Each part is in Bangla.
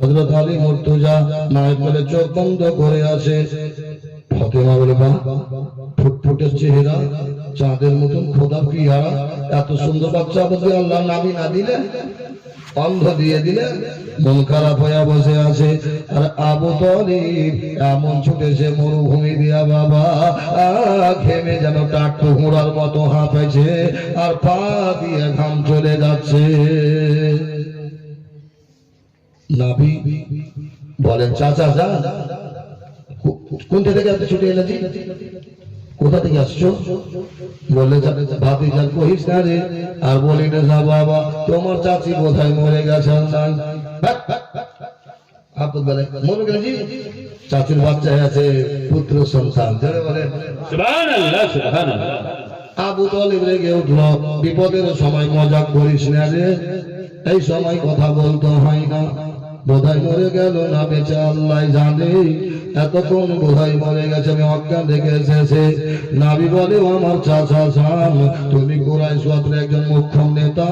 হজরত আলী মুর্তুজা মায়ের বলে চোখ বন্ধ করে আছে। ফতেমা বলে বা ফুটফুটের চেহারা, চাঁদের মতন খোদা পিয়ারা, এত সুন্দর বাচ্চা বলতে আল্লাহ নামি না দিলে, অন্ধ দিয়ে দিলে, মন খারাপ হয়ে বসে আছে। আর, আবু তলিব, এমন ছুটেছে মরুভূমি দিয়া, বাবা ঘেমে যেন টাট্টু ঘোড়ার মতো হাঁপেছে আর পা দিয়ে ঘাম চলে যাচ্ছে। নাভি বলেন চাচা যা। কো- কোনটা থেকে আপনি ছুটে এলেছি কোথা থেকে আসছো? বলে ভাবি যা কহিস না রে। আর বলি না যা বাবা তোমার চাচি কোথায় মরে গেছেন বলে চাচির বাচ্চা আছে পুত্র সন্তান। আবু তলিব রেগে উঠল বিপদের সময় মজা করিস না রে। এই সময় কথা বলতে হয় না। বোধহয় মরে গেল না বেঁচে আল্লাহ জানে। এতক্ষণ বোধহয় মরে গেছে, আমি অজ্ঞান দেখে এসেছে। নাবি বলে আমার চাচা শাম তুমি কোরআন সত্রে একজন মুখ্যম নেতা,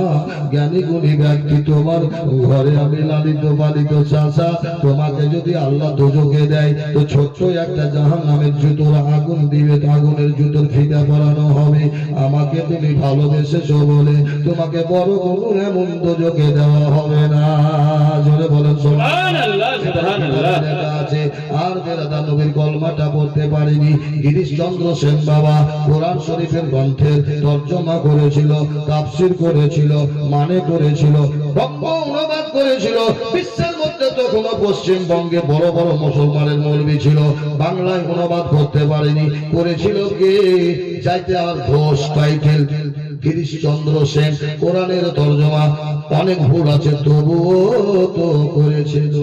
জ্ঞানী গুণী ব্যক্তি তোমার। ঘরে আমি লালিত পালিত চাচা, তোমাকে যদি আল্লাহ দুজকে দেয়, তো ছোট্ট একটা জাহান নামের জুতোর আগুন দিবে আগুনের জুতোর ফিতা পরানো হবে। আমাকে তুমি ভালোবেসেছো বলে তোমাকে বড় কোনো এমন দুজকে দেওয়া হবে না। জোরে বলেন মানে করেছিল অনুবাদ করেছিল। বিশ্বের মধ্যে তখন পশ্চিমবঙ্গে বড় বড় মুসলমানের মৌলবী ছিল, বাংলায় অনুবাদ করতে পারেনি, করেছিল কে? যাইতে আর ঘোষ টাইটেল গিরিশ চন্দ্র সেন, কোরআনের তর্জমা, অনেক ভুল আছে, তবুও তো করেছিল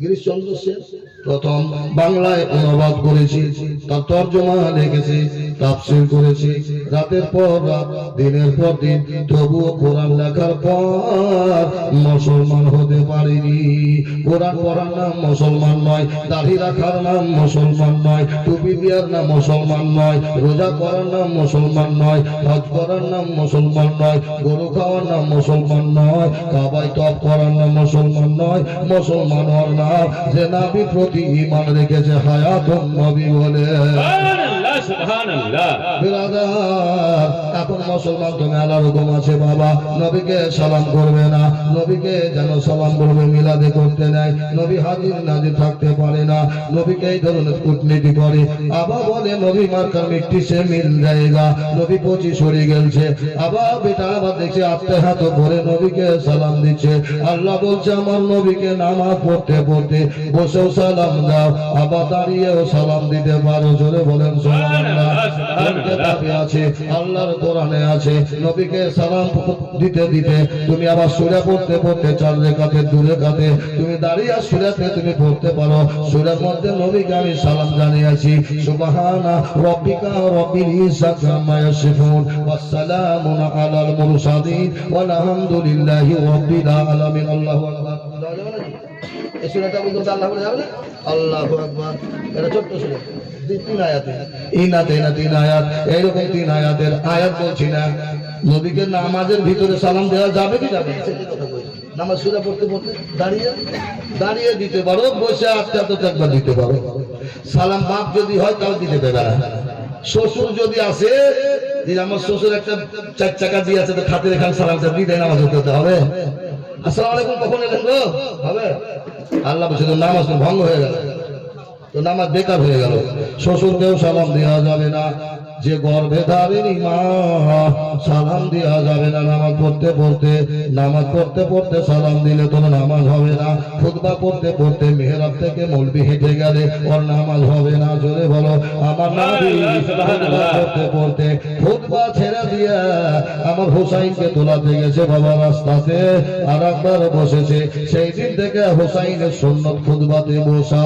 গিরিশচন্দ্র সেন প্রথম বাংলায় অনুবাদ করেছি, তার তর্জমা লিখেছি তাপসিল করেছি রাতের পর রাত দিনের পর দিন, তবুও কোরআন লেখার পর মুসলমান হতে পারিনি। কোরআন পড়ার নাম মুসলমান নয়, দাড়ি রাখার নাম মুসলমান নয়, টুপি দেওয়ার নাম মুসলমান নয়, রোজা করার নাম মুসলমান নয়, হজ করার নাম মুসলমান নয়, গরু খাওয়ার নাম মুসলমান নয় কাবাই তপ করার নাম মুসলমান নয়, মুসলমান হওয়ার নাম যে নাবি প্রতি ইমান রেখেছে হায়াত নবী বলে। সুবহান আল্লাহ সুবহান আল্লাহ বিরাদার, এখন মুসলমান তো মেলা রকম আছে বাবা। নবীকে সালাম করবে না। নবীকে যেন সালাম বলবে মিলাদে করতে নেয়। নবী হাজির নাজির থাকতে পারে না। নবীকে এই ধরনের কূটনীতি করে। আবার বলে নবী মার্কার মিট্টি সে মিল জায়গা নবী পঁচি সরে গেলছে। আবার বেটা আবার দেখছে আত্মে হাত ভরে নবীকে সালাম দিচ্ছে। আল্লাহ বলছে আমার নবীকে নামাজ পড়তে পড়তে বসেও সালাম দাও। আবার দাঁড়িয়েও সালাম দিতে পারো। জোরে বলেন দাবি আছে। আল্লাহর কোরআনে আছে? নবীকে সালাম দিতে দিতে তুমি আবার সুরে পড়তে পড়তে চার রেখাতে দু রেখাতে তুমি দাঁড়িয়ে সুরাতে তুমি পড়তে পারো। সুরের মধ্যে নবীকে আমি সালাম জানিয়েছি সুবহানা রব্বিকা রব্বিল ইয়াসিফুন ওয়াস সালামুন আলাল মুরসালিন ওয়াল হামদুলিল্লাহি রাব্বিল আলামিন, আল্লাহু আকবার। এই সুরাটা বলতে আল্লাহ বলে যাবে না? এটা ছোট্ট সুরা। এইরকম আয়াতের আয়াত বলছি না। নামাজের ভিতরে সালাম দেওয়া যাবে কি যাবে। নামাজ সুরা পড়তে পড়তে দাঁড়িয়ে দাঁড়িয়ে দিতে পারো, বসে আস্তে আস্তে একবার দিতে পারো। সালাম বাপ যদি হয় তাও দিতে দেবে না। শ্বশুর যদি আসে আমার শ্বশুর একটা চার চাকা দিয়ে আছে, তো খাতে এখানে সালামটা দিতে নামাজ পড়তে হবে আসসালামু আলাইকুম, কখন এলেন গো? হবে? আল্লাহ তো নামাজ ভঙ্গ হয়ে গেল। তো নামাজ বেকার হয়ে গেল। শ্বশুরকেও সালাম দেওয়া যাবে না। যে গর্ভে ধারেনি মা, সালাম দেওয়া যাবে না নামাজ পড়তে পড়তে। নামাজ পড়তে পড়তে সালাম দিলে তোর নামাজ খুতবা পড়তে পড়তে মেহরাব থেকে মলবি হেঁটে গেলে ওর নামাজ হবে না জোরে বলো আমার নাবি খুতবা পড়তে পড়তে খুতবা ছেড়ে দিয়া আমার হুসাইনকে তোলাতে গেছে বাবা রাস্তাতে আর একবার বসেছে। সেই দিন থেকে হুসাইনের সুন্নত খুতবাতে বসা।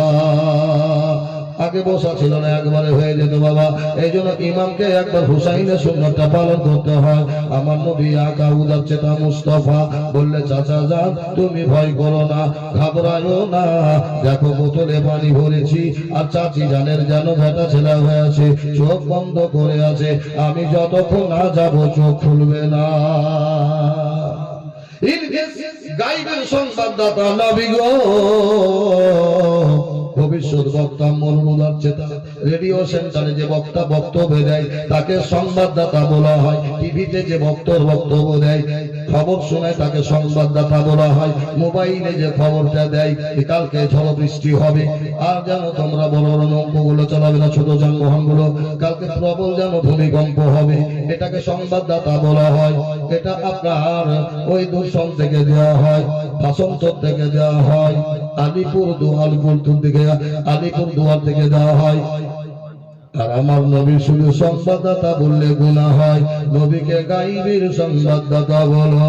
আগে বসা ছিল না, একবারে হয়ে যেত বাবা। এই জন্য ইমামকে একবার হুসাইনের সুন্নতটা পালন করতে হয়। আমার নবী আকা উদার চেতা মুস্তফা বললে, চাচা যান, তুমি ভয় করো না ঘাবড়ায়ও না। দেখো, বোতলে পানি ভরেছি, আর চাচি জানের যেন ভেটা ছেলা হয়ে আছে, চোখ বন্ধ করে আছে। আমি যতক্ষণ না যাব, চোখ খুলবে না। গাইবেন সংবাদদাতা নবী গো। ভবিষ্যৎ বক্তা মরমুদার চেতা। রেডিও সেন্টারে যে বক্তা বক্তব্য দেয়, তাকে সংবাদদাতা বলা হয়, টিভিতে যে বক্তর বক্তব্য দেয় খবর শোনায় তাকে সংবাদদাতা বলা হয়। মোবাইলে যে খবরটা দেয় কালকে ঝড় বৃষ্টি হবে। আর যেন তোমরা বড় বড় নৌকোগুলো চালাবে না, ছোট যানবাহনগুলো কালকে প্রবল যেন ভূমিকম্প হবে, এটাকে সংবাদদাতা বলা হয়। এটা আপনার ওই দূষণ থেকে দেওয়া হয় ভাষান্তর থেকে দেওয়া হয়, আলিপুর দুয়ার, গুলতুর থেকে আলিপুর দুয়ার থেকে দেওয়া হয়। আর আমার নবী শুধু সংবাদদাতা বললে গুণা হয়। নবীকে গাইবীর সংবাদদাতা বলো।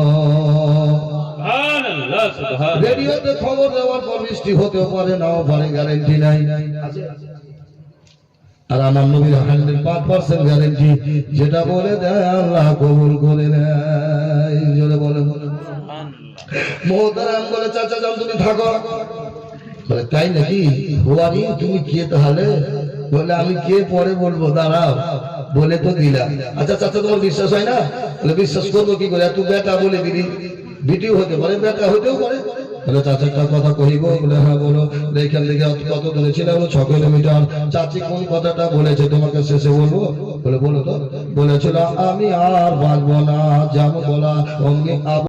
রেডিওতে খবর দেওয়ার পর বৃষ্টি হতেও পারে নাও পারে গ্যারেন্টি নাই। আর আমার নবীর হান্ড্রেড পাঁচ পার্সেন্ট গ্যারেন্টি যেটা বলে দেয় আল্লাহ কবুল করে নেয়। জোরে বলে বলে মোহতারাম বলে চাচা যাও তুমি থাকো। বলে তাই নাকি? তুমি কে তাহলে বলে, আমি কে পরে বলব? দাঁড়াও। বলে তো দিলাম। আচ্ছা চাচা তোমার বিশ্বাস হয় না? বলে, বিশ্বাস করব কি করে? তুই বেটা বলে দিলি বিটিও হতে পারে, বেটা হতেও পারে। হ্যাঁ আমি আর বাঁচবো না যেমন বলা